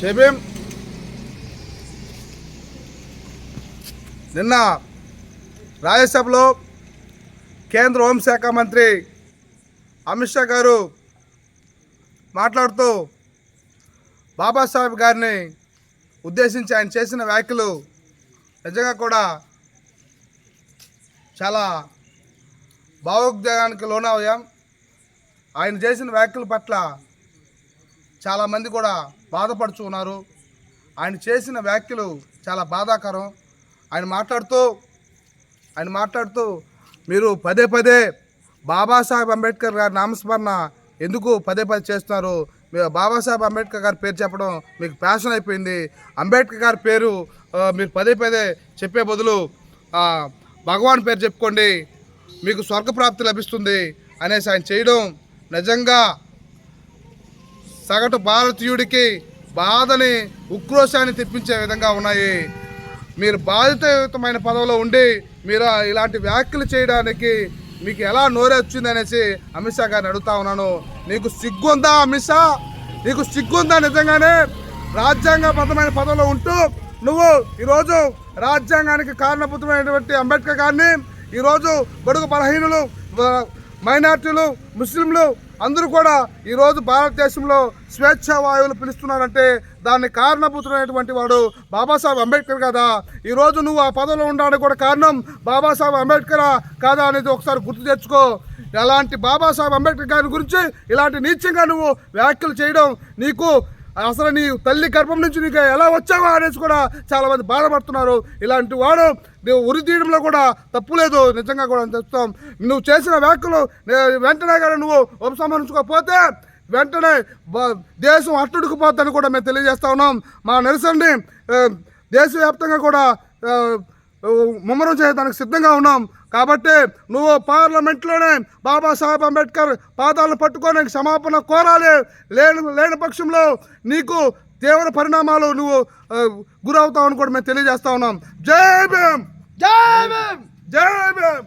JBM నిన్న రాజ్యసభలో కేంద్ర హోంశాఖ మంత్రి అమిత్ షా గారు మాట్లాడుతూ బాబాసాహెబ్ గారిని ఉద్దేశించి ఆయన చేసిన వ్యాఖ్యలు నిజంగా కూడా చాలా భావోద్వేగానికి లోనయ్యాం. ఆయన చేసిన వ్యాఖ్యల పట్ల చాలామంది కూడా బాధపడుచు ఉన్నారు. ఆయన చేసిన వ్యాఖ్యలు చాలా బాధాకరం. ఆయన మాట్లాడుతూ ఆయన మాట్లాడుతూ మీరు పదే పదే బాబాసాహెబ్ అంబేద్కర్ గారి నామస్మరణ ఎందుకు పదే పదే చేస్తున్నారు? మీరు బాబాసాహెబ్ అంబేద్కర్ గారి పేరు చెప్పడం మీకు ప్యాషన్ అయిపోయింది. అంబేద్కర్ గారి పేరు మీరు పదే పదే చెప్పే బదులు భగవాన్ పేరు చెప్పుకోండి. మీకు స్వర్గప్రాప్తి లభిస్తుంది అనేసి ఆయన చేయడం నిజంగా సగటు భారతీయుడికి బాధని ఉక్రోషాన్ని తెప్పించే విధంగా ఉన్నాయి. మీరు బాధితయుతమైన పదవిలో ఉండి మీరు ఇలాంటి వ్యాఖ్యలు చేయడానికి మీకు ఎలా నోరొచ్చింది అనేసి అమిత్ షా గారిని అడుగుతా ఉన్నాను. నీకు సిగ్గుందా అమిత్ షా? నీకు సిగ్గుందా నిజంగానే? రాజ్యాంగబద్ధమైన పదవిలో ఉంటూ నువ్వు ఈరోజు రాజ్యాంగానికి కారణభూతమైనటువంటి అంబేద్కర్ గారిని ఈరోజు బడుగు బలహీనులు మైనార్టీలు ముస్లింలు అందరూ కూడా ఈరోజు భారతదేశంలో స్వేచ్ఛ వాయువులు పిలుస్తున్నారంటే దాన్ని కారణభూతుడైనటువంటి వాడు బాబాసాహెబ్ అంబేద్కర్ కదా. ఈరోజు నువ్వు ఆ పదవిలో ఉండడానికి కూడా కారణం బాబాసాహెబ్ అంబేద్కర్ కాదా అనేది ఒకసారి గుర్తు తెచ్చుకో. అలాంటి బాబాసాహెబ్ అంబేద్కర్ గారి గురించి ఇలాంటి నీచంగా నువ్వు వ్యాఖ్యలు చేయడం నీకు అసలు నీ తల్లి గర్భం నుంచి నీకు ఎలా వచ్చావా అనేసి కూడా చాలా మంది బాధపడుతున్నారు. ఇలాంటి వాడు నువ్వు ఉరి తీయడంలో కూడా తప్పు లేదు. నిజంగా కూడా చెప్తాం. నువ్వు చేసిన వ్యాఖ్యలు వెంటనే కానీ నువ్వు ఉపసంహరించుకోకపోతే వెంటనే దేశం అట్టుడుకుపోద్దని కూడా మేము తెలియజేస్తా ఉన్నాం. మా నిరసనని దేశవ్యాప్తంగా కూడా ముమ్మరం చేయడానికి సిద్ధంగా ఉన్నాం. కాబట్టి నువ్వు పార్లమెంట్లోనే బాబాసాహెబ్ అంబేద్కర్ పాదాలను పట్టుకొని క్షమాపణ కోరాలి. లేని లేని పక్షంలో నీకు తీవ్ర పరిణామాలు నువ్వు గురవుతావని కూడా మేము తెలియజేస్తా ఉన్నాం. జై భీమ్! జై భీమ్! జై భీమ్!